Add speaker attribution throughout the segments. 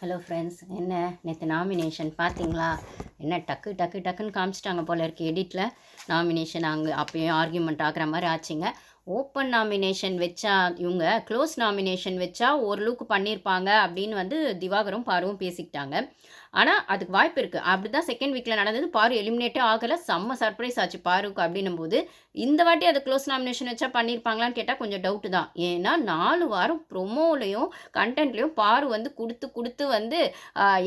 Speaker 1: Hello friends என்ன நேற்று nomination பார்த்தீங்களா என்ன டக்கு டக்கு டக்குன்னு காமிச்சிட்டாங்க போல இருக்கு எடிட்டில் நாமினேஷன் அங்கே அப்பயும் ஆர்கியூமெண்ட் ஆகிற மாதிரி ஆச்சுங்க. ஓப்பன் நாமினேஷன் வச்சா இவங்க க்ளோஸ் நாமினேஷன் வச்சா ஓரளவுக்கு பண்ணியிருப்பாங்க அப்படின்னு வந்து திவாகரும் பார்வும் பேசிக்கிட்டாங்க. ஆனால் அதுக்கு வாய்ப்பு இருக்குது அப்படி தான் செகண்ட் வீக்கில் நடந்தது. பாரு எலிமினேட்டே ஆகலை. செம்ம சர்ப்ரைஸ் ஆச்சு பாருக்கு அப்படின்னும் போது இந்த வாட்டி அது க்ளோஸ் நாமினேஷன் வச்சா பண்ணியிருப்பாங்களான்னு கேட்டால் கொஞ்சம் டவுட்டு தான். ஏன்னா நாலு வாரம் ப்ரொமோலையும் கண்டென்ட்லேயும் பாரு வந்து கொடுத்து கொடுத்து வந்து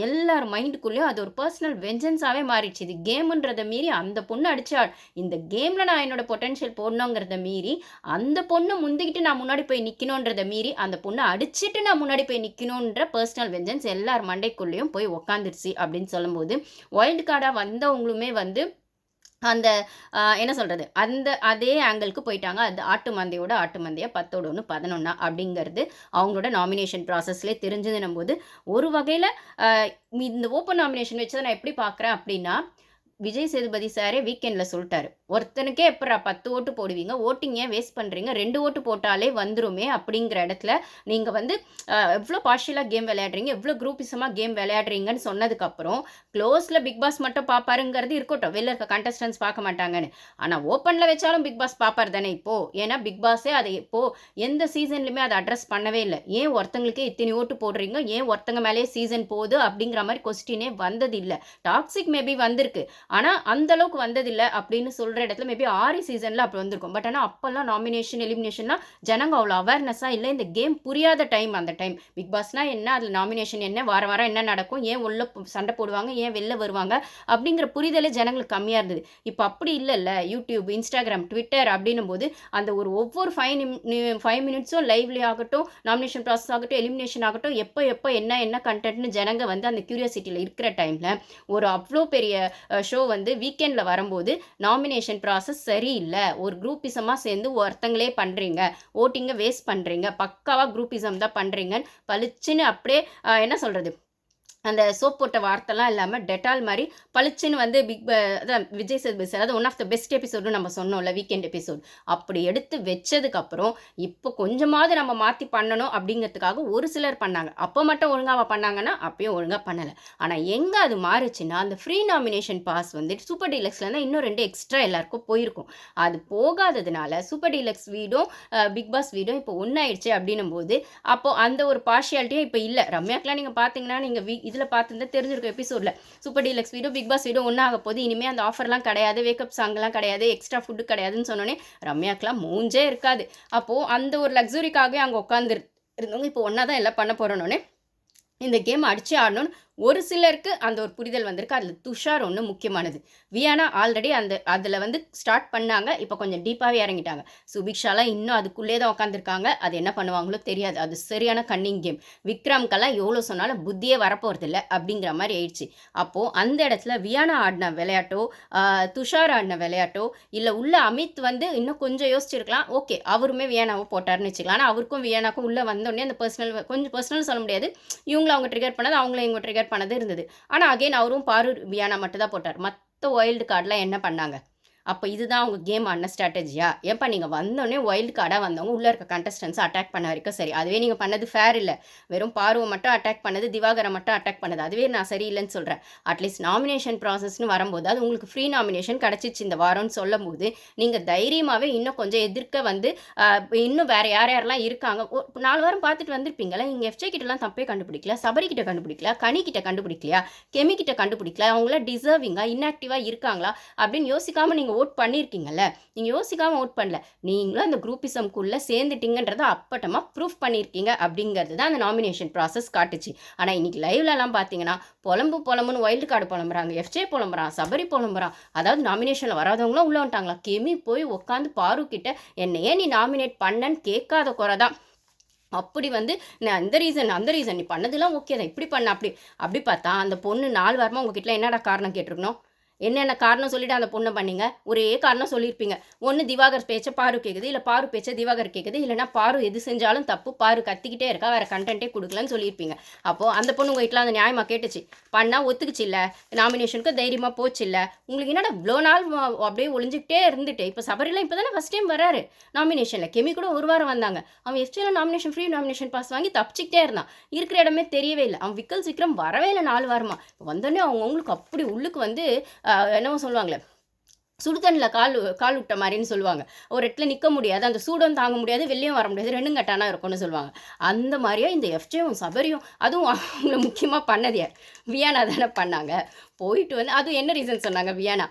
Speaker 1: எல்லார் மைண்டுக்குள்ளேயும் அது ஒரு பர்சனல் வெஞ்சன்ஸாகவே மாறிடுச்சு. இது கேமுன்றதை மீறி அந்த பொண்ணு அடிச்சா இந்த கேமில் நான் என்னோட பொட்டன்ஷியல் போடணுங்கிறத மீறி அந்த பொண்ணு முந்திக்கிட்டு நான் முன்னாடி போய் நிற்கணுன்றதை மீறி அந்த பொண்ணை அடிச்சிட்டு நான் முன்னாடி போய் நிற்கணுன்ற பர்சனல் வெஞ்சன்ஸ் எல்லார் மண்டைக்குள்ளேயும் போய் உக்காந்துருச்சு. அப்படின்னு சொல்லும்போது வைல்டு கார்டாக வந்தவங்களுமே வந்து அந்த என்ன சொல்கிறது அந்த அதே ஆங்கிளுக்கு போயிட்டாங்க. அது ஆட்டு மந்தையோட ஆட்டு மந்தையா பத்தோட ஒன்று பதினொன்னா அப்படிங்கிறது அவங்களோட நாமினேஷன் ப்ராசஸ்லேயே தெரிஞ்சதுன்னும் போது ஒரு வகையில் இந்த ஓப்பன் நாமினேஷன் வச்சு நான் எப்படி பார்க்குறேன் அப்படின்னா விஜய் சேதுபதி சாரே வீக்கெண்டில் சொல்லிட்டாரு. ஒருத்தனுக்கே எப்பரா பத்து ஓட்டு போடுவீங்க? ஓட்டிங் ஏன் வேஸ்ட் பண்ணுறீங்க ரெண்டு ஓட்டு போட்டாலே வந்துருமே அப்படிங்கிற இடத்துல நீங்கள் வந்து எவ்வளோ பார்ஷியலாக கேம் விளையாடுறீங்க? எவ்வளோ குரூப்பிசமாக கேம் விளையாடுறீங்கன்னு சொன்னதுக்கப்புறம் க்ளோஸில் பிக் பாஸ் மட்டும் பார்ப்பாருங்கிறது இருக்கட்டும். வெளில இருக்க கண்டஸ்டன்ஸ் பார்க்க மாட்டாங்கன்னு. ஆனால் ஓப்பனில் வச்சாலும் பிக் பாஸ் பார்ப்பார் தானே இப்போது ஏன்னா பிக் பாஸே அதை இப்போது எந்த சீசன்லையுமே அதை அட்ரஸ் பண்ணவே இல்லை. ஏன் ஒருத்தங்களுக்கே இத்தனை ஓட்டு போடுறீங்க? ஏன் ஒருத்தங்க மேலேயே சீசன் போகுது? அப்படிங்கிற மாதிரி கொஸ்டினே வந்தது இல்லை டாக்ஸிக் மேபி வந்திருக்கு. ஆனால் அந்தளவுக்கு வந்ததில்லை அப்படின்னு சொல்கிற இடத்துல மேபி ஆறு சீசனில் அப்படி வந்திருக்கும். பட் ஆனால் அப்போல்லாம் நாமினேஷன் எலிமினேஷன்னா ஜனங்க அவ்வளோ அவேர்னஸாக இல்லை. இந்த கேம் புரியாத டைம் அந்த டைம் பிக் பாஸ்னால் என்ன? அதில் நாமினேஷன் என்ன? வார வாரம் என்ன நடக்கும்? ஏன் உள்ள போ- சண்டை போடுவாங்க? ஏன் வெளில வருவாங்க? அப்படிங்கிற புரிதலே ஜனங்களுக்கு கம்மியாக இருந்தது. இப்போ அப்படி இல்லைல்ல. யூடியூப் இன்ஸ்டாகிராம் ட்விட்டர் அப்படின்னும் போது அந்த ஒரு ஒவ்வொரு ஃபைவ் ஃபைவ் மினிட்ஸும் லைவ்லேயே ஆகட்டும் நாமினேஷன் ப்ராசஸ் ஆகட்டும் எலிமினேஷன் ஆகட்டும் எப்போ எப்போ என்ன என்ன கண்டென்ட்னு ஜனங்க வந்து அந்த கியூரியாசிட்டியில் இருக்கிற டைமில் ஒரு அவ்வளோ பெரிய ஷோ வந்து வீக்கெண்டில் வரும்போது நாமினேஷன் ப்ராசஸ் சரியில்லை. ஒரு குரூப்பிசமாக சேர்ந்து ஒருத்தங்களே பண்ணுறீங்க ஓட்டிங்கை வேஸ்ட் பண்ணுறீங்க பக்காவாக குரூப்பிசம் தான் பண்ணுறீங்கன்னு பளிச்சுன்னு அப்படியே என்ன சொல்கிறது அந்த சோப் போட்ட வார்த்தைலாம் இல்லாமல் டெட்டால் மாதிரி பளிச்சுன்னு வந்து பிக் அதான் விஜய் சேதுபதி சார் அதாவது one of the best episode நம்ம சொன்னோம்ல வீக்கெண்ட் எபிசோட் அப்படி எடுத்து வச்சதுக்கப்புறம் இப்போ கொஞ்சமாவது நம்ம மாற்றி பண்ணணும் அப்படிங்கிறதுக்காக ஒரு சிலர் பண்ணாங்க. அப்போ மட்டும் ஒழுங்காக பண்ணாங்கன்னா அப்பயும் ஒழுங்காக பண்ணலை. ஆனால் எங்கே அது மாறுச்சுன்னா அந்த ஃப்ரீ நாமினேஷன் பாஸ் வந்து சூப்பர் டீலக்ஸ்லேருந்து இன்னும் ரெண்டு எக்ஸ்ட்ரா எல்லாருக்கும் போயிருக்கும். அது போகாததுனால சூப்பர் டீலக்ஸ் வீடும் பிக் பாஸ் வீடும் இப்போ ஒன்றாயிடுச்சு அப்படின்னும் போது அப்போது அந்த ஒரு பார்ஷியாலிட்டியும் இப்போ இல்லை. ரம்யாக்கெலாம் நீங்கள் பார்த்தீங்கன்னா நீங்கள் வீ இதில் பார்த்துருந்தா தெரிஞ்சிருக்கும் எபிசோடில் சூப்பர் டீலக்ஸ் வீடும் பிக் பாஸ் வீடும் ஒன்றாக போது இனிமேல் அந்த ஆஃபர்லாம் கிடையாது வேக்கப் சாங்லாம் கிடையாது எக்ஸ்ட்ரா ஃபுட்டு கிடையாதுன்னு சொன்னோன்னே ரம்யாக்கெலாம் மூஞ்சே இருக்காது. அப்போது அந்த ஒரு லக்ஸுரிக்காகவே அங்கே உட்காந்து இருந்தவங்க இப்போ ஒன்றா தான் எல்லாம் பண்ண போகிறோன்னே இந்த கேம் அடிச்சு ஆடணும்னு ஒரு சிலருக்கு அந்த ஒரு புரிதல் வந்திருக்கு. அதில் துஷார் ஒன்று முக்கியமானது. வியானா ஆல்ரெடி அந்த அதில் வந்து ஸ்டார்ட் பண்ணாங்க. இப்போ கொஞ்சம் டீப்பாகவே இறங்கிட்டாங்க. சுபிக்ஷாலாம் இன்னும் அதுக்குள்ளே தான் உட்காந்துருக்காங்க அது என்ன பண்ணுவாங்களோ தெரியாது. அது சரியான கன்னிங் கேம் விக்ரம்க்கெல்லாம் எவ்வளோ சொன்னாலும் புத்தியே வரப்போகிறதில்ல அப்படிங்கிற மாதிரி ஆயிடுச்சு. அப்போது அந்த இடத்துல வியானா ஆடின விளையாட்டோ துஷார் ஆடின விளையாட்டோ இல்லை உள்ள அமித் வந்து இன்னும் கொஞ்சம் யோசிச்சிருக்கலாம். ஓகே அவருமே வியானாவை போட்டார்னு வச்சுக்கலாம். ஆனால் அவருக்கும் வியானாக்கும் உள்ளே வந்தோடனே அந்த பர்சனல் கொஞ்சம் பர்சனல் சொல்ல முடியாது. இவங்களை அவங்க ட்ரிகர் பண்ணது அவங்கள இவங்க ட்ரிகர் பண்ணது இருந்தது. ஆனால் அகைன் அவரும் பாரு வியானா மட்டும் தான் போட்டார் மற்ற ஒயில்டு கார்டெலாம் என்ன பண்ணாங்க? அப்போ இதுதான் அவங்க கேம் ஆடின ஸ்ட்ராட்டஜியா ஏப்பா நீங்கள் வந்தோடனே ஒயில்டு கார்டாக வந்தவங்க உள்ளே இருக்க கண்டஸ்டன்ஸ் அட்டாக் பண்ண வரைக்கும் சரி. அதுவே நீங்கள் பண்ணது ஃபேர் இல்லை. வெறும் பார்வை மட்டும் அட்டாக் பண்ணது திவாகரை மட்டும் அட்டாக் பண்ணது. அதுவே நான் சரியில்லைன்னு சொல்கிறேன் அட்லீஸ்ட் நாமினேஷன் ப்ராசஸ்னு வரும்போது அது உங்களுக்கு ஃப்ரீ நாமினேஷன் கிடச்சிச்சு இந்த வாரம்னு சொல்லும் போது நீங்கள் தைரியமாகவே இன்னும் கொஞ்சம் எதிர்க்க வந்து இன்னும் வேறு யார் யாரெல்லாம் இருக்காங்க நாலு வாரம் பார்த்துட்டு வந்திருப்பீங்களா இங்கே எஃப்ஜே கிட்டலாம் தப்பே கண்டுபிடிக்கல சபரி கிட்ட கண்டுபிடிக்கல கனி கிட்ட கண்டுபிடிக்கலையா கெமி கிட்ட கண்டுபிடிக்கல அவங்களாம் டிசர்விங்காக இன்ஆக்டிவாக இருக்காங்களா அப்படின்னு யோசிக்காமல் நீங்கள் ஓட் பண்ணியிருக்கீங்கல்ல நீங்கள் யோசிக்காமல் ஓட் பண்ணல நீங்களும் அந்த குரூப்பிசம்குள்ளே சேர்ந்துட்டீங்கன்றதை அப்பட்டமாக ப்ரூஃப் பண்ணியிருக்கீங்க அப்படிங்கிறது தான் அந்த நாமினேஷன் ப்ராசஸ் காட்டுச்சு. ஆனால் இன்னைக்கு லைவ்லலாம் பார்த்தீங்கன்னா புலம்பு புலம்புன்னு வைல்டு கார்டு புலம்புறாங்க எஃப்ஜே புலம்புறான் சபரி புலம்புறான் அதாவது நாமினேஷனில் வராதவங்களும் உள்ளே வந்துட்டாங்களா? கெமி போய் உட்காந்து பாரு கிட்ட என்னையே நீ நாமினேட் பண்ணன்னு கேட்காத குறை தான். அப்படி வந்து நான் அந்த ரீசன் அந்த ரீசன் நீ பண்ணதெல்லாம் ஓகே தான் இப்படி பண்ண அப்படி அப்படி பார்த்தா அந்த பொண்ணு நாலு வாரமாக உங்ககிட்ட என்னடா காரணம் கேட்டிருக்கணும்? என்னென்ன காரணம் சொல்லிவிட்டு அந்த பொண்ணை பண்ணீங்க? ஒரே காரணம் சொல்லியிருப்பீங்க. ஒன்று திவாகர் பேச்சை பாரு கேட்குது இல்லை பாரு பேச்சை திவாகர் கேட்குது இல்லைன்னா பாரு எது செஞ்சாலும் தப்பு பாரு கத்திக்கிட்டே இருக்கா வேறு கண்டென்ட்டே கொடுக்கலன்னு சொல்லியிருப்பீங்க. அப்போது அந்த பொண்ணு உங்கள் வீட்டில் அந்த நியாயமாக கேட்டுச்சு? பண்ணால் ஒத்துக்குச்சு இல்லை? நாமினேஷனுக்கு தைரியமாக போச்சு இல்லை? உங்களுக்கு என்னடா இவ்வளோ நாள் அப்படியே ஒளிஞ்சிக்கிட்டே இருந்துட்டு இப்போ சபரிலாம் இப்போ தானே ஃபஸ்ட் டைம் வராரு. நாமினேஷனில் கெமி கூட ஒரு வாரம் வந்தாங்க. அவன் எஃப்சியில் நாமினேஷன் ஃப்ரீ நாமினேஷன் பாஸ் வாங்கி தப்பிச்சிக்கிட்டே இருந்தான். இருக்கிற இடமே தெரியவே இல்லை. அவன் விக்கல் சீக்கிரம் வரவே இல்லை நாலு வாரமாக வந்தோடனே அவங்கவுங்களுக்கு அப்படி உள்ளுக்கு வந்து என்னவோ சொல்லுவாங்களே. சுடுதண்ணில் கால் கால் விட்ட மாதிரின்னு சொல்லுவாங்க. ஒரு இடத்துல நிற்க முடியாது அந்த சூடும் தாங்க முடியாது வெளியும் வர முடியாது ரெண்டும் கட்டானா இருக்கும்னு சொல்லுவாங்க. அந்த மாதிரியே இந்த எஃப்ஜேவும் சபரியும் அதுவும் அவங்கள முக்கியமாக பண்ணது. யார் வியானா தானே பண்ணாங்க. போயிட்டு வந்து அதுவும் என்ன ரீசன் சொன்னாங்க வியானா?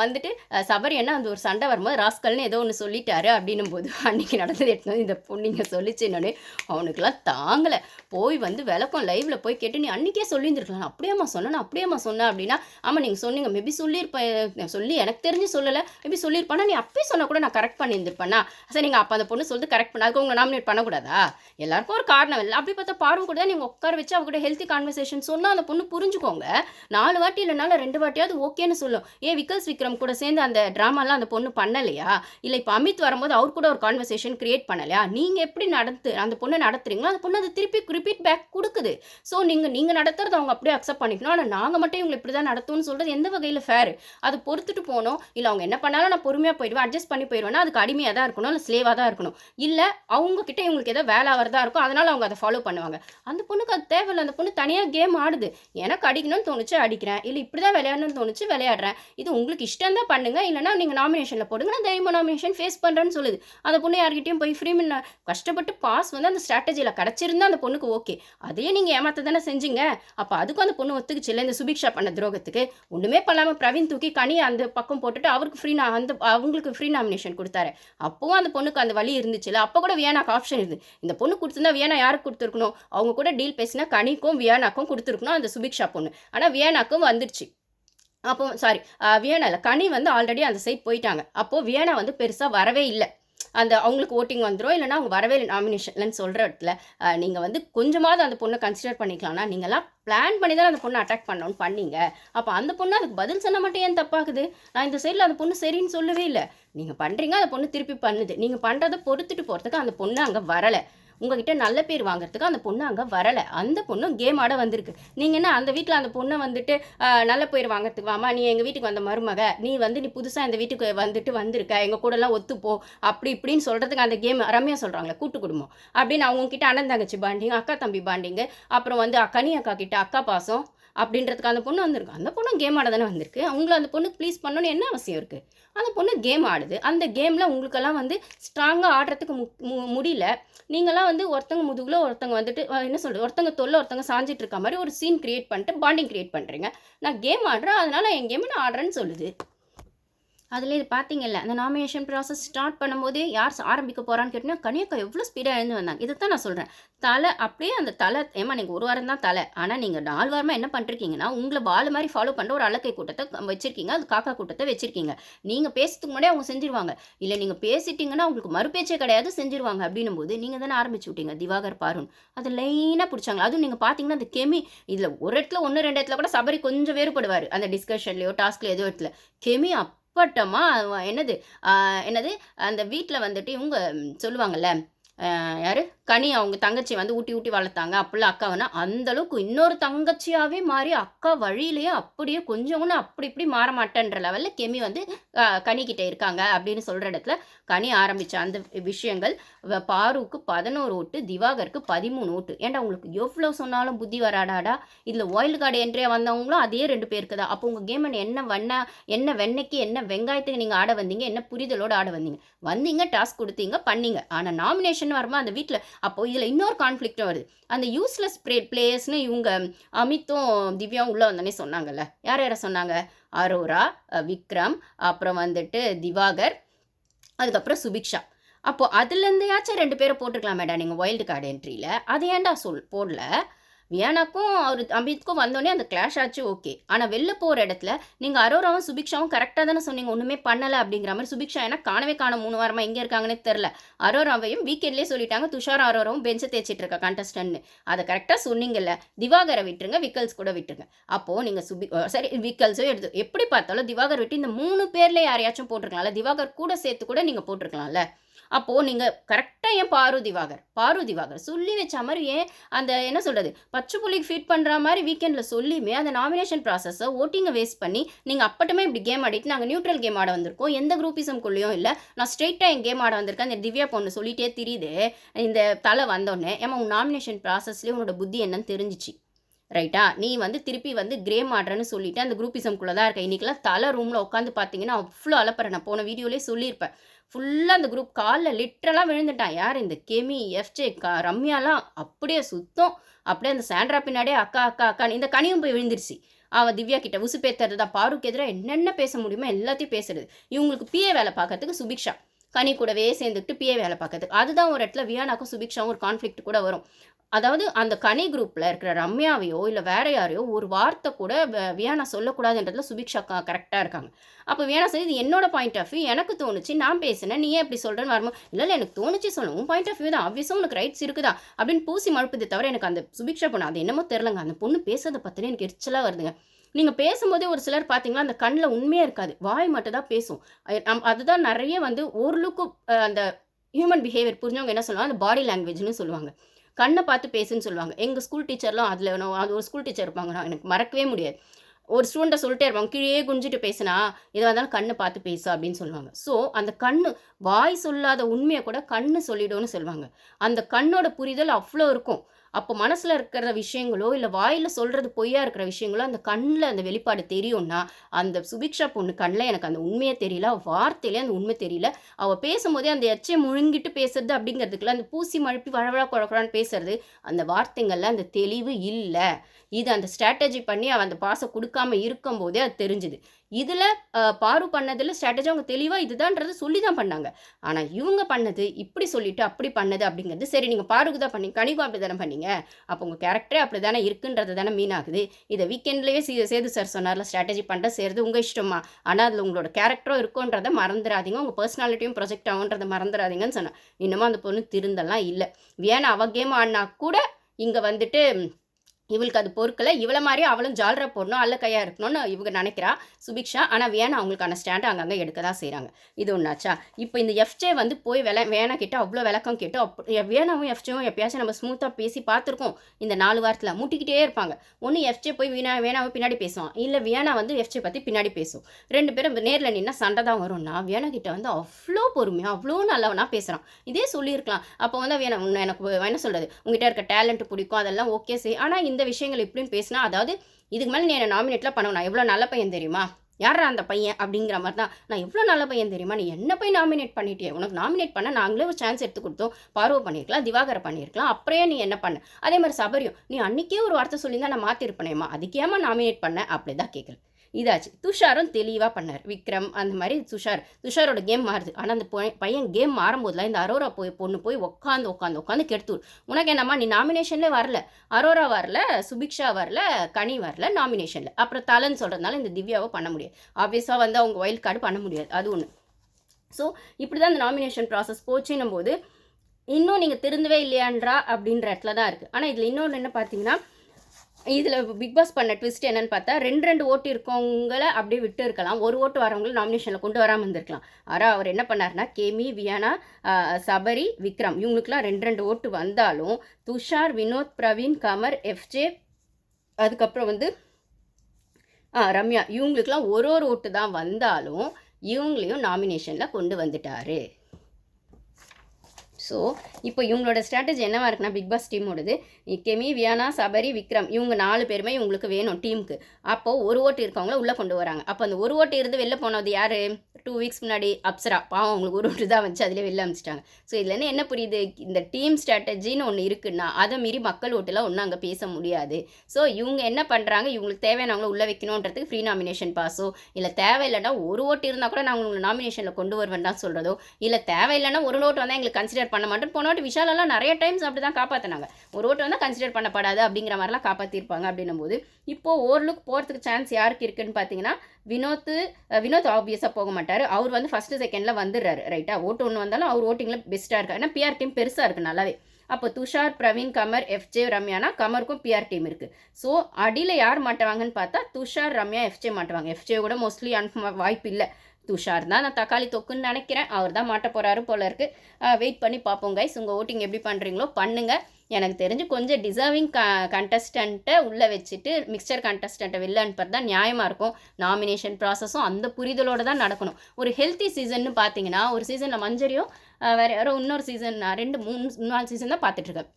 Speaker 1: வந்துட்டு சபரி என்ன அந்த ஒரு சண்டை வரும்போது ராஸ்கல்னு ஏதோ ஒன்று சொல்லிட்டாரு அப்படின்னும் போது அன்னைக்கு நடந்தது எடுத்து இந்த பொண்ணுங்க சொல்லிச்சுன்னொடனே அவனுக்குலாம் தாங்கலை. போய் வந்து விளக்கம் லைவ்ல போய் கேட்டு நீ அன்னைக்கே சொல்லியிருந்துருக்கலாம். அப்படியேம்மா சொன்னேன் அப்படியேம்மா சொன்னேன் அப்படின்னா ஆமாம் நீங்கள் சொன்னீங்க. மேபி சொல்லியிருப்பேன் சொல்லி எனக்கு தெரிஞ்சு சொல்லலை. மேபி சொல்லியிருப்பானா? நீ அப்பயே சொன்னால் கூட நான் கரெக்ட் பண்ணியிருந்திருப்பேனா? சரி நீங்கள் அப்போ அந்த பொண்ணு சொல்லிட்டு கரெக்ட் பண்ண அதுக்கு உங்களை நாமினேட் பண்ணக்கூடாதா? எல்லாருக்கும் ஒரு காரணம் இல்லை. அப்படி பார்த்தா பார்வை கூட நீங்கள் உட்கார வச்சு அவ கூட ஹெல்த்தி கான்வர்சேஷன் சொன்னால் அந்த பொண்ணு புரிஞ்சுக்கோங்க. நாலு வாட்டி இல்லைனாலும் ரெண்டு வாட்டியாவது ஓகேன்னு சொல்லும். ஏன் விக்கல்ஸ் விக்ரம் கூட சேர்ந்து அந்த ட்ராமாலாம் அந்த பொண்ணு பண்ணலையா? இல்லை இப்போ அமித் வரும்போது அவர் கூட ஒரு கான்வர்சேஷன் கிரியேட் பண்ணலையா? நீங்கள் எப்படி நடத்து அந்த பொண்ணை நடத்துறீங்களோ அந்த பொண்ணு அதை திருப்பி ரிப்பீட் பேக் கொடுக்குது. ஸோ நீங்கள் நீங்கள் நடத்துறது அவங்க அப்படியே அக்செப்ட் பண்ணிக்கணும். ஆனால் நாங்கள் மட்டும் இவங்களை இப்படி தான் நடத்தும்னு சொல்கிறது எந்த வகையில் ஃபேர் அது பொறுத்துட்டு போகணும். இல்லை அவங்க என்ன பண்ணாலும் நான் பொறுமையாக போயிடுவேன் அட்ஜஸ்ட் பண்ணி போயிடுவேன்னா அதுக்கு அடிமையாக தான் இருக்கணும் இல்லை ஸ்லேவாக தான் இருக்கணும். இல்லை அவங்கக்கிட்ட இவங்களுக்கு ஏதோ வேலை ஆகிறதா இருக்கும் அதனால் அவங்க அதை ஃபாலோ பண்ணுவாங்க. அந்த பொண்ணுக்கு அது தேவையில்லை. அந்த பொண்ணு தனியாக கேம் ஆடுது. எனக்கு அடிக்கணும்னு தோணுச்சு அடிக்கிறேன். இல்லை இப்படி தான் விளையாடணும்னு தோணுச்சு விளையாடுறேன். இது உங்களுக்கு இஷ்டம் தான் பண்ணுங்க இல்லைனா நீங்கள் நாமினேஷனில் போடுங்க. நான் தைரியமாக நாமினேஷன் ஃபேஸ் பண்ணுறேன்னு சொல்லுது. அந்த பொண்ணு யார்கிட்டையும் போய் ஃப்ரீமின் கஷ்டப்பட்டு பாஸ் வந்து அந்த ஸ்ட்ராட்டஜியில் கிடச்சிருந்தா அந்த பொண்ணுக்கு ஓகே அதையே நீங்கள் ஏமாத்த தானே செஞ்சீங்க? அப்போ அதுக்கும் அந்த பொண்ணு ஒத்துக்குச்சு இல்லை? இந்த சுபிக்ஷா பண்ண துரோகத்துக்கு. ஒன்றுமே பண்ணாமல் பிரவீன் தூக்கி கனி அந்த பக்கம் போட்டுட்டு அவருக்கு ஃப்ரீ நான் அந்த அவங்களுக்கு ஃப்ரீ நாமினேஷன் கொடுத்தாரு. அப்போவும் அந்த பொண்ணுக்கு அந்த வழி இருந்துச்சுல அப்போ கூட வியானாக்கு ஆப்ஷன் இருந்து இந்த பொண்ணு கொடுத்துருந்தா வியானா யாருக்கு கொடுத்துருக்கணும்? அவங்க கூட டீல் பேசினா கனிக்கும் வியானாக்கும் கொடுத்துருக்கணும் அந்த சுபிக்ஷா பொண்ணு. ஆனால் வியானாக்கும் வந்துருச்சு. அப்போ சாரி வியனா இல்லை கனி வந்து ஆல்ரெடி அந்த சைட் போயிட்டாங்க. அப்போது வியனா வந்து பெருசாக வரவே இல்லை. அந்த அவங்களுக்கு ஓட்டிங் வந்துடும் இல்லைன்னா அவங்க வரவே இல்லை நாமினேஷன்லன்னு சொல்கிற இடத்துல நீங்கள் வந்து கொஞ்சமாவது அந்த பொண்ணை கன்சிடர் பண்ணிக்கலாம்னா நீங்களாம் பிளான் பண்ணி தான் அந்த பொண்ணை அட்டாக் பண்ணணும்னு பண்ணீங்க. அப்போ அந்த பொண்ணு அதுக்கு பதில் சொல்ல மட்டும் ஏன் தப்பாகுது? நான் இந்த சைடில் அந்த பொண்ணு சரின்னு சொல்லவே இல்லை. நீங்கள் பண்ணுறீங்க அந்த பொண்ணு திருப்பி பண்ணுது. நீங்கள் பண்ணுறதை பொறுத்துட்டு போகிறதுக்கு அந்த பொண்ணு அங்கே வரலை. உங்ககிட்ட நல்ல பேர் வாங்குறதுக்கு அந்த பொண்ணு அங்கே வரலை. அந்த பொண்ணும் கேம் ஆட வந்திருக்கு. நீங்கள் என்ன அந்த வீட்டில் அந்த பொண்ணை வந்துட்டு நல்ல பேர் வாங்குறதுக்கு வாமா நீ எங்கள் வீட்டுக்கு வந்த மருமக நீ வந்து நீ புதுசாக இந்த வீட்டுக்கு வந்துட்டு வந்திருக்க எங்கள் கூடலாம் ஒத்துப்போ அப்படி இப்படின்னு சொல்கிறதுக்கு அந்த கேம் ரம்யா சொல்கிறாங்களே கூட்டு குடும்பம். அப்படின்னு அவங்கக்கிட்ட அண்ணன் தங்கச்சி பாண்டிங்க அக்கா தம்பி பாண்டிங்க அப்புறம் வந்து கனி அக்கா கிட்ட அக்கா பாசம் அப்படின்றதுக்கு அந்த பொண்ணு வந்திருக்கு. அந்த பொண்ணு கேம் ஆட தானே வந்திருக்கு. அவங்கள அந்த பொண்ணுக்கு ப்ளீஸ் பண்ணணும்னு என்ன அவசியம் இருக்குது அந்த பொண்ணு கேம் ஆடுது. அந்த கேமில் உங்களுக்கெல்லாம் வந்து ஸ்ட்ராங்காக ஆடுறதுக்கு மு முடியல. நீங்களாம் வந்து ஒருத்தங்க முதுகில் ஒருத்தங்க வந்துட்டு என்ன சொல்கிறது ஒருத்தங்க தொல்லை ஒருத்தங்க சாஞ்சிட்டு இருக்க மாதிரி ஒரு சீன் க்ரியேட் பண்ணிட்டு பாண்டிங் கிரியேட் பண்ணுறீங்க நான் கேம் ஆடுறேன். அதனால என் கேம் நான் ஆடுறேன்னு சொல்லுது. அதில் இது பார்த்தீங்கல்ல அந்த நாமினேஷன் ப்ராசஸ் ஸ்டார்ட் பண்ணும்போதே யார் ஆரம்பிக்க போகிறான்னு கேட்டிங்கன்னா கனியக்கா எவ்வளோ ஸ்பீடாக எழுந்து வந்தாங்க. இதை தான் நான் சொல்கிறேன் தலை அப்படியே அந்த தலை ஏமா நீங்கள் ஒரு வாரம் தான் தலை. ஆனால் நீங்கள் நாலு வாரமாக என்ன பண்ணிருக்கீங்கன்னா உங்களை பால் மாதிரி ஃபாலோ பண்ணுற ஒரு அலக்கை கூட்டத்தை வச்சுருக்கீங்க. அது காக்கா கூட்டத்தை வச்சுருக்கீங்க. நீங்கள் பேசுறதுக்கு முன்னாடியே அவங்க செஞ்சிருவாங்க. இல்லை நீங்கள் பேசிட்டீங்கன்னா உங்களுக்கு மறுபேச்சே கிடையாது செஞ்சிருவாங்க அப்படின்னும் போது நீங்கள் தானே ஆரம்பிச்சு விட்டீங்க திவாகர் பாருன். அது லைனாக பிடிச்சாங்க அதுவும் நீங்கள் பார்த்தீங்கன்னா அந்த கெமி இதில் ஒரு இடத்துல ஒன்று ரெண்டு இடத்துல கூட சபரி கொஞ்சம் வேறுபடுவார். அந்த டிஸ்கஷன்லையோ டாஸ்க்லையோ ஏதோ இடத்துல கெமி அப் அப்பட்டமாக என்னது? என்னது? அந்த வீட்டில் வந்துட்டு இவங்க சொல்லுவாங்கல்ல யார்? கனி அவங்க தங்கச்சி வந்து ஊட்டி ஊட்டி வளர்த்தாங்க. அப்படிலாம் அக்காவனா அந்த அளவுக்கு இன்னொரு தங்கச்சியாகவே மாறி அக்கா வழியிலேயே அப்படியே கொஞ்சம் ஒன்று அப்படி இப்படி மாற மாட்டேன்ற லெவலில் கெமி வந்து கனிக்கிட்ட இருக்காங்க அப்படின்னு சொல்கிற இடத்துல கனி ஆரம்பித்த அந்த விஷயங்கள் வ- பதினோரு ஓட்டு திவாகருக்கு பதிமூணு ஓட்டு. ஏன்டா உங்களுக்கு எவ்வளோ சொன்னாலும் புத்தி வராடாடா? இதில் ஒயில்டு கார்டு என்ட்ரியாக வந்தவங்களும் அதே ரெண்டு பேருக்கு தான். அப்போ உங்கள் கேம் என்ன வண்ணா என்ன வெண்ணைக்கு என்ன வெங்காயத்துக்கு நீங்கள் ஆட வந்தீங்க என்ன புரிதலோடு ஆட வந்தீங்க? வந்தீங்க டாஸ்க் கொடுத்தீங்க பண்ணீங்க. ஆனால் நாமினேஷன் வருமா அந்த வீட்டில் அப்போ இதில் இன்னொரு கான்ஃப்ளிக்ட்டும் வருது. அந்த யூஸ்லெஸ் ப்ளே பிளேயர்ஸ்னு இவங்க அமித்தும் திவ்யாவும் உள்ளே வந்தோடனே சொன்னாங்கல்ல. யார் யாரை சொன்னாங்க? அரோரா விக்ரம் அப்புறம் வந்துட்டு திவாகர் அதுக்கப்புறம் சுபிக்ஷா. அப்போ அதுலேருந்தையாச்சும் ரெண்டு பேரை போட்டிருக்கலாம் மேடம் நீங்கள் வைல்டு கார்டு என்ட்ரியில் அது ஏன்டா சொல் போடல? வியானாக்கும் அவர் அமித்க்கும் வந்தோடனே அந்த கிளாஷ் ஆச்சு ஓகே ஆனால் வெளில போகிற இடத்துல நீங்கள் அரோராவும் சுபிக்ஷாவும் கரெக்டாக தானே சொன்னீங்க ஒன்றுமே பண்ணலை அப்படிங்கிற மாதிரி சுபிக்ஷா ஏன்னா காணவே காண மூணு வாரமாக எங்கே இருக்காங்கன்னு தெரில அரோராவையும் வீக்கெண்ட்லேயே சொல்லிட்டாங்க துஷார் அரோராவும் பெஞ்சை தேய்ச்சிட்டு இருக்கா கண்டஸ்டன்ட்னு அதை கரெக்டாக சொன்னீங்கல்ல திவாகரை விட்டுருங்க விக்கல்ஸ் கூட விட்டுருங்க. அப்போது நீங்கள் சுபி சரி விக்கல்ஸும் எடுத்து எப்படி பார்த்தாலும் திவாகர் விட்டு இந்த மூணு பேரில் யாரையாச்சும் போட்டிருக்கலாம்ல திவாகர் கூட சேர்த்து கூட நீங்கள் போட்டிருக்கலாம்ல. அப்போது நீங்கள் கரெக்டாக ஏன் பாரு திவாகர்? சொல்லி வச்ச மாதிரி ஏன் அந்த என்ன சொல்கிறது பச்சை புள்ளிக்கு ஃபீட் பண்ணுற மாதிரி வீக்கெண்டில் சொல்லியுமே அந்த நாமினேஷன் ப்ராசஸை ஓட்டிங்கை வேஸ்ட் பண்ணி நீங்கள் அப்பட்டமே இப்படி கேம் ஆடிட்டு நாங்கள் நியூட்ரல் கேம் ஆட வந்திருக்கோம். எந்த குரூப்பிசம்குள்ளேயும் இல்லை. நான் ஸ்ட்ரெயிட்டாக என் கேம் ஆட வந்திருக்கேன். அந்த திவ்யா பொண்ணு சொல்லிட்டே தெரியுது. இந்த தலை வந்தோடனே ஏமா உன் நாமினேஷன் ப்ராசஸ்லேயே உன்னோட புத்தி என்னன்னு தெரிஞ்சிச்சு. ரைட்டா நீ வந்து திருப்பி வந்து கிரேம் ஆடுறேன்னு சொல்லிட்டு அந்த குரூப்பிசம்குள்ளே தான் இருக்க. இன்றைக்கெல்லாம் தலை ரூமில் உட்காந்து பார்த்தீங்கன்னா அவ்வளோ அலப்பறேன் நான் போன வீடியோலேயே சொல்லியிருப்பேன். ஃபுல்லாக அந்த குரூப் காலில் லிட்ரலாக விழுந்துட்டான். யார் இந்த கெமி எஃப்ஜே க ரம்யாலாம்? அப்படியே சுத்தம். அப்படியே அந்த சாண்ட்ரா பின்னாடியே அக்கா அக்கா அக்கான்னு இந்த கனியும் போய் விழுந்துருச்சு. அவள் திவ்யா கிட்ட உசு பேத்துறது தான். பாருக்கு எதிராக என்னென்ன பேச முடியுமோ எல்லாத்தையும் பேசுறது. இவங்களுக்கு பிஏ வேலை பார்க்கறதுக்கு சுபிக்ஷா. கனி கூடவே சேர்ந்துக்கிட்டு பிஏ வேலை பார்க்கறதுக்கு. அதுதான் ஒரு இடத்துல வியானாக்கும் சுபிக்ஷாவும் ஒரு கான்ஃப்ளிக்ட் கூட வரும். அதாவது அந்த கனி குரூப்பில் இருக்கிற ரம்யாவையோ இல்லை வேற யாரையோ ஒரு வார்த்தை கூட வ- வியானா சொல்லக்கூடாதுன்றதுல சுபிக்ஷா கரெக்டாக இருக்காங்க. அப்போ வியானா சொல்லி இது என்னோட பாயிண்ட் ஆஃப் வியூ எனக்கு தோணுச்சு நான் பேசினேன் நீ ஏன் இப்படி சொல்கிறேன்னு வரும்போது இல்லை இல்லை எனக்கு தோணுச்சு சொல்லணும் உன் பாயிண்ட் ஆஃப் வியூ தான் ஆப்வியஸாக உனக்கு ரைட்ஸ் இருக்குதா அப்படின்னு பூசி மழுப்புதே தவிர எனக்கு அந்த சுபிக்ஷா பொண்ணு அது என்னமோ தெரிலங்க அந்த பொண்ணு பேசுறதை பற்றினே எனக்கு எரிச்சலாக வருதுங்க. நீங்கள் பேசும்போதே ஒரு சிலர் பார்த்தீங்களா அந்த கண்ணில் உண்மையாக இருக்காது வாய் மட்டும் தான் பேசும். நம்- அதுதான் நிறைய வந்து ஓரளவுக்கு அந்த ஹியூமன் பிஹேவியர் புரிஞ்சவங்க என்ன சொல்லுவாங்க அந்த பாடி லாங்குவேஜ்னு சொல்லுவாங்க. கண்ணை பார்த்து பேசுன்னு சொல்லுவாங்க. எங்கள் ஸ்கூல் டீச்சர்லாம் அதில் அது ஒரு ஸ்கூல் டீச்சர் இருப்பாங்க நான் எனக்கு மறக்கவே முடியாது. ஒரு ஸ்டூடெண்ட்டை சொல்லிட்டே இருப்பாங்க. கீழே குஞ்சிட்டு பேசினா எதாக இருந்தாலும் கண்ணை பார்த்து பேசு அப்படின்னு சொல்லுவாங்க. ஸோ அந்த கண்ணு வாய் சொல்லாத உண்மையை கூட கண்ணு சொல்லிடும்னு சொல்லுவாங்க. அந்த கண்ணோட புரிதல் அவ்வளோ இருக்கும். அப்போ மனசில் இருக்கிற விஷயங்களோ இல்லை வாயில் சொல்கிறது பொய்யா இருக்கிற விஷயங்களோ அந்த கண்ணில் அந்த வெளிப்பாடு தெரியும்னா அந்த சுபிக்ஷா பொண்ணு கண்ணில் எனக்கு அந்த உண்மையை தெரியல வார்த்தையிலே அந்த உண்மை தெரியல. அவள் பேசும்போதே அந்த எச்சை முழுங்கிட்டு பேசுறது அப்படிங்கிறதுக்குலாம் அந்த பூசி மழுப்பி வழவழ குழக்குறான்னு பேசுறது அந்த வார்த்தைங்களில் அந்த தெளிவு இல்லை. இது அந்த ஸ்ட்ராட்டஜி பண்ணி அவன் அந்த பாசை கொடுக்காம இருக்கும்போதே அது தெரிஞ்சுது. இதில் பாரு பண்ணதில் ஸ்ட்ராட்டஜி அவங்க தெளிவாக இதுதான்றது சொல்லி தான் பண்ணாங்க. ஆனால் இவங்க பண்ணது இப்படி சொல்லிட்டு அப்படி பண்ணது அப்படிங்கிறது சரி நீங்கள் பாருக்கு தான் பண்ணி கணிக்கும் அப்படி தானே பண்ணீங்க. அப்போ உங்கள் கேரக்டரே அப்படி தானே இருக்குன்றது தானே மீன் ஆகுது இதை வீக்கெண்ட்லேயே சே சேது சார் சொன்னார்ல ஸ்ட்ராட்டஜி பண்ணுற செய்கிறது உங்கள் இஷ்டமா. ஆனால் அதில் உங்களோட கேரக்டரும் இருக்குன்றதை மறந்துடாதீங்க உங்கள் பர்சனாலிட்டியும் ப்ரொஜெக்ட் ஆகுன்றதை மறந்துடாதீங்கன்னு சொன்னேன் இன்னமும் அந்த பொண்ணு திருந்தெல்லாம் இல்லை. வேணா அவ கேம் ஆடினா கூட இங்கே வந்துட்டு இவளுக்கு அது பொருட்களை இவளை மாதிரி அவளும் ஜாலரா போடணும் அல்ல கையாக இருக்கணும்னு இவங்க நினைக்கிறா சுபிக்ஷா. ஆனால் வேணா அவங்களுக்கான ஸ்டாண்ட் அங்கங்கே எடுக்க தான் செய்கிறாங்க இது ஒன்றாச்சா இப்போ இந்த எஃப்ஜே வந்து போய் வில வேணா கிட்ட அவ்வளோ விளக்கம் கேட்டு அப் வேணாவும் எஃப்ஜேவும் எப்பயாச்சும் நம்ம ஸ்மூத்தாக பேசி பார்த்துருக்கோம். இந்த நாலு வாரத்தில் மூட்டிக்கிட்டே இருப்பாங்க. ஒன்று எஃப்ஜே போய் வீணா வேணாவை பின்னாடி பேசுவான். இல்லை வேணா வந்து எஃப்ஜே பற்றி பின்னாடி பேசும். ரெண்டு பேரும் நேரில் நின்னா சண்டை தான் வரும்னா வேணா கிட்ட வந்து அவ்வளோ பொறுமையாக அவ்வளோ நல்லவனா பேசுகிறான் இதே சொல்லியிருக்கலாம். அப்போ வந்து வேணா எனக்கு என்ன சொல்கிறது உங்ககிட்ட இருக்க டேலண்ட் பிடிக்கும். அதெல்லாம் ஓகே செய். ஆனால் இந்த விஷயங்கள் இப்படின்னு பேசினா அதாவது இதுக்கு மேலே நீ என்னை நாமினேட்லாம் பண்ணணும். நான் எவ்வளோ நல்ல பையன் தெரியுமா? யாரா அந்த பையன்? அப்படிங்கிற மாதிரி தான். நான் எவ்வளோ நல்ல பையன் தெரியுமா? நீ என்ன போய் நாமினேட் பண்ணிட்டே உனக்கு நாமினேட் பண்ண நாங்களே ஒரு சான்ஸ் எடுத்து கொடுத்தோம். பார்வை பண்ணியிருக்கலாம் திவாகரை பண்ணியிருக்கலாம். அப்புறம் நீ என்ன பண்ண? அதே மாதிரி சபரியும் நீ அன்னைக்கே ஒரு வார்த்தை சொல்லியிருந்தா நான் மாற்றிருப்பேனேம்மா அதுக்கேமா நாமினேட் பண்ண? அப்படி தான் கேட்குறேன் இதாச்சு. துஷாரும் தெளிவாக பண்ணார். விக்ரம் அந்த மாதிரி துஷார். துஷாரோட கேம் மாறுது. ஆனால் அந்த பையன் கேம் மாறும்போதுலாம் இந்த அரோரா போய் பொண்ணு போய் உட்காந்து உட்காந்து உட்காந்து கெடுத்து உனக்கு என்னம்மா நீ நாமினேஷன்லே வரல. அரோரா வரல சுபிக்ஷா வரல கனி வரல நாமினேஷனில் அப்புறம் தலைன்னு சொல்கிறதுனால இந்த திவ்யாவை பண்ண முடியாது. ஆப்வியஸாக வந்து அவங்க வைல்ட் கார்டு பண்ண முடியாது. அது ஒன்று ஸோ இப்படி தான் இந்த நாமினேஷன் ப்ராசஸ் போச்சுன்னும் போது இன்னும் நீங்கள் திருந்தவே இல்லையான்றா அப்படின்ற இடத்துல தான் இருக்குது ஆனால் இதில் இன்னொன்று என்ன பார்த்தீங்கன்னா இதில் பிக் பாஸ் பண்ண ட்விஸ்ட் என்னன்னு பார்த்தா ரெண்டு ரெண்டு ஓட்டு இருக்கவங்கள அப்படியே விட்டு இருக்கலாம். ஒரு ஓட்டு வரவங்கள நாமினேஷனில் கொண்டு வராமல் இருந்திருக்கலாம். ஆனால் அவர் என்ன பண்ணாருன்னா கேமி வியானா சபரி விக்ரம் இவங்களுக்குலாம் ரெண்டு ரெண்டு ஓட்டு வந்தாலும் துஷார் வினோத் பிரவீன் கமர் எஃப்ஜே அதுக்கப்புறம் வந்து ரம்யா இவங்களுக்குலாம் ஒரு ஒரு ஓட்டு தான் வந்தாலும் இவங்களையும் நாமினேஷனில் கொண்டு வந்துட்டாரு. ஸோ இப்போ இவங்களோட ஸ்ட்ராட்டஜி என்னவா இருக்குன்னா பிக் பாஸ் டீமோடது கெமி வியானா சபரி விக்ரம் இவங்க நாலு பேருமே இவங்களுக்கு வேணும் டீமுக்கு அப்போது ஒரு ஓட்டு இருக்கவங்கள உள்ளே கொண்டு வராங்க. அப்போ அந்த ஒரு ஓட்டு இருந்து வெளில போனது யார்? டூ வீக்ஸ் முன்னாடி அப்சரா. பாவம் அவங்களுக்கு ஒரு ஓட்டு தான் வச்சு அதிலே வெளில அமைச்சிட்டாங்க ஸோ இதுலேருந்து என்ன புரியுது? இந்த டீம் ஸ்ட்ராட்டஜின்னு ஒன்று இருக்குன்னா அதை மீறி மக்கள் ஓட்டுலாம் ஒன்றும் அங்கே பேச முடியாது. ஸோ இவங்க என்ன பண்ணுறாங்க இவங்களுக்கு தேவையானவங்கள உள்ளே வைக்கணுன்றதுக்கு ஃப்ரீ நாமினேஷன் பாஸோ இல்லை தேவையில்லைன்னா ஒரு ஓட்டு இருந்தால் கூட நான் உங்களுக்கு நாமினேஷனில் கொண்டு வருவேன் தான் சொல்கிறதோ இல்லை தேவையில்லைன்னா ஒரு ஓட்டு வந்தால் எங்களுக்கு கன்சிடர் பண்ண மாட்டோம். போன வாட்டி விஷாலெல்லாம் நிறைய டைம்ஸ் அப்படி தான் காப்பாற்றினாங்க ஒரு ஓட்டு வந்து கன்சிடர் பண்ணப்படாது அப்படிங்கிற மாதிரிலாம் காப்பாற்றிருப்பாங்க அப்படின்னும் போது இப்போது ஓரளவுக்கு போகிறதுக்கு சான்ஸ் யாருக்கு இருக்குன்னு பார்த்தீங்கன்னா வினோத் வினோத் ஆப்வியஸாக போக மாட்டார். அவர் வந்து ஃபஸ்ட்டு செகண்டில் வந்துடுறாரு ரைட்டா ஓட்டு ஒன்று வந்தாலும் அவர் ஓட்டிங்கில் பெஸ்ட்டாக இருக்கார். ஏன்னா பிஆர் டீம் பெருசாக இருக்குது நல்லாவே. அப்போ துஷார் பிரவீன் கமர் எஃப்ஜே ரம்யானா கமருக்கும் பிஆர் டீம் இருக்குது ஸோ அடியில் யார் மாட்டுவாங்கன்னு பார்த்தா துஷார் ரம்யா எஃப்ஜே மாட்டுவாங்க. எஃப்ஜே கூட மோஸ்ட்லி அனுப்ப வாய்ப்பு இல்லை. துஷார் தான். நான் தக்காளி தொக்குன்னு நினைக்கிறேன். அவர் தான் மாட்ட போகிறாரு போல இருக்கு. வெயிட் பண்ணி பார்ப்போம் கைஸ் உங்கள் ஓட்டிங் எப்படி பண்ணுறீங்களோ பண்ணுங்கள் எனக்கு தெரிஞ்சு கொஞ்சம் டிசர்விங் க கண்டஸ்டண்ட்டை உள்ளே வச்சுட்டு மிக்சர் கண்டஸ்டண்ட்டை வெளில அனுப்புறது தான் நியாயமாக இருக்கும். நாமினேஷன் ப்ராசஸும் அந்த புரிதலோடு தான் நடக்கணும். ஒரு ஹெல்த்தி சீசன்னு பார்த்தீங்கன்னா ஒரு சீசனில் மஞ்சரியும் வேறு யாரோ இன்னொரு சீசன் ரெண்டு மூணு நாலு சீசன் தான் பார்த்துட்ருக்கேன்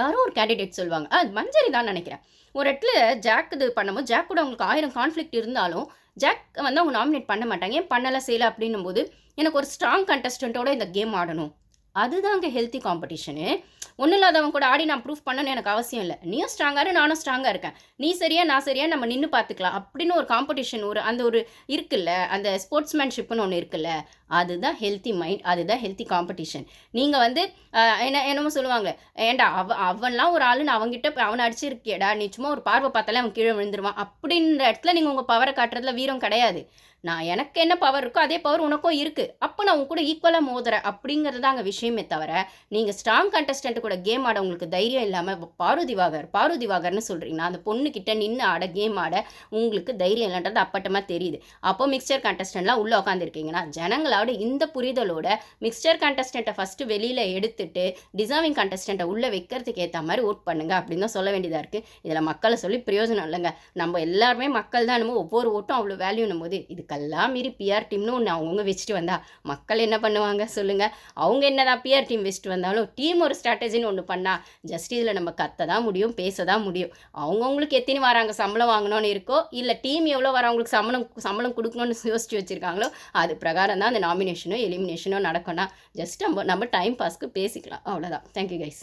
Speaker 1: யாரோ ஒரு கேண்டிடேட் சொல்லுவாங்க. ஆ மஞ்சரி தான் நினைக்கிறேன். ஒரு இடத்துல ஜாக் இது பண்ணும்போது ஜாக் கூட அவங்களுக்கு ஆயிரம் கான்ஃப்ளிக்ட் இருந்தாலும் ஜாக் வந்து அவங்க நாமினேட் பண்ண மாட்டாங்க. ஏன் பண்ணலை செய்யலை அப்படின்னும் போது எனக்கு ஒரு ஸ்ட்ராங் கண்டஸ்டண்ட்டோட இந்த கேம் ஆடணும். அதுதாங்க ஹெல்த்தி காம்படிஷனு ஒன்றும் இல்லாதவங்க கூட ஆடி நான் ப்ரூஃப் பண்ணணும்னு எனக்கு அவசியம் இல்லை. நீயும் ஸ்ட்ராங்காக நானும் ஸ்ட்ராங்காக இருக்கேன். நீ சரியா நான் சரியா நம்ம நின்று பார்த்துக்கலாம். அப்படின்னு ஒரு காம்படிஷன் ஒரு அந்த ஒரு இருக்குல்ல அந்த ஸ்போர்ட்ஸ்மேன்ஷிப்னு ஒன்று இருக்குல்ல அதுதான் ஹெல்த்தி மைண்ட் அதுதான் ஹெல்த்தி காம்படிஷன் நீங்கள் வந்து என்ன என்னமோ சொல்லுவாங்க ஏன்டா அவ அவன்லாம் ஒரு ஆளுன்னு அவங்ககிட்ட போய் அவனை அடிச்சிருக்கியடா நீ சும்மா ஒரு பார்வை பார்த்தாலே அவன் கீழே விழுந்துருவான். அப்படின்ற இடத்துல நீங்கள் உங்கள் பவரை காட்டுறதுல வீரம் கிடையாது. நான் எனக்கு என்ன பவர் இருக்கோ அதே பவர் உனக்கும் இருக்குது அப்போ நான் உங்க கூட ஈக்குவலாக மோதுறேன் அப்படிங்கிறது தான் அங்கே விஷயமே தவிர நீங்கள் ஸ்ட்ராங் கண்டஸ்டன்ட் கூட கேம் ஆட உங்களுக்கு தைரியம் இல்லாமல் பாரு திவாகர் பாரு திவாகர்னு சொல்கிறீங்கன்னா அந்த பொண்ணுக்கிட்ட நின்று ஆட கேம் ஆட உங்களுக்கு தைரியம் இல்லைன்றது அப்பட்டமாக தெரியுது. அப்போ மிக்சர் கண்டஸ்டன்ட்லாம் உள்ளே உட்காந்துருக்கீங்கன்னா ஜனங்களோட இந்த புரிதலோட மிக்சர் கண்டஸ்டண்ட்டை ஃபஸ்ட்டு வெளியில் எடுத்துட்டு டிசர்விங் கண்டஸ்டண்ட்டை உள்ளே வைக்கிறதுக்கு ஏற்ற மாதிரி ஓட் பண்ணுங்கள் அப்படின்னு தான் சொல்ல வேண்டியதாக இருக்குது இதில் மக்களை சொல்லி பிரயோஜனம் இல்லைங்க. நம்ம எல்லாருமே மக்கள் தான் என்னமோ ஒவ்வொரு ஓட்டும் அவ்வளோ வேல்யூனும் போது இதுக்கெல்லாம் மீறி பிஆர் டீம்னு ஒன்று அவங்கவுங்க வச்சுட்டு வந்தா மக்கள் என்ன பண்ணுவாங்க சொல்லுங்கள் அவங்க என்ன தான் பிஆர் டீம் வச்சுட்டு வந்தாலும் டீம் ஒரு ஸ்ட்ராட்டஜின்னு ஒன்று பண்ணால் ஜஸ்ட் இதில் நம்ம கத்த தான் முடியும் பேச தான் முடியும். அவங்கவுங்களுக்கு எத்தனை வராங்க சம்பளம் வாங்கணும்னு இருக்கோ இல்லை டீம் எவ்வளோ வரவங்களுக்கு சம்பளம் சம்பளம் கொடுக்கணும்னு யோசிச்சு வச்சுருக்காங்களோ அது பிரகாரம் தான் அந்த நாமினேஷனோ எலிமினேஷனோ நடக்கும்னா ஜஸ்ட் நம்ம நம்ம டைம் பாஸ்க்கு பேசிக்கலாம். அவ்வளோதான் தேங்க்யூ கைஸ்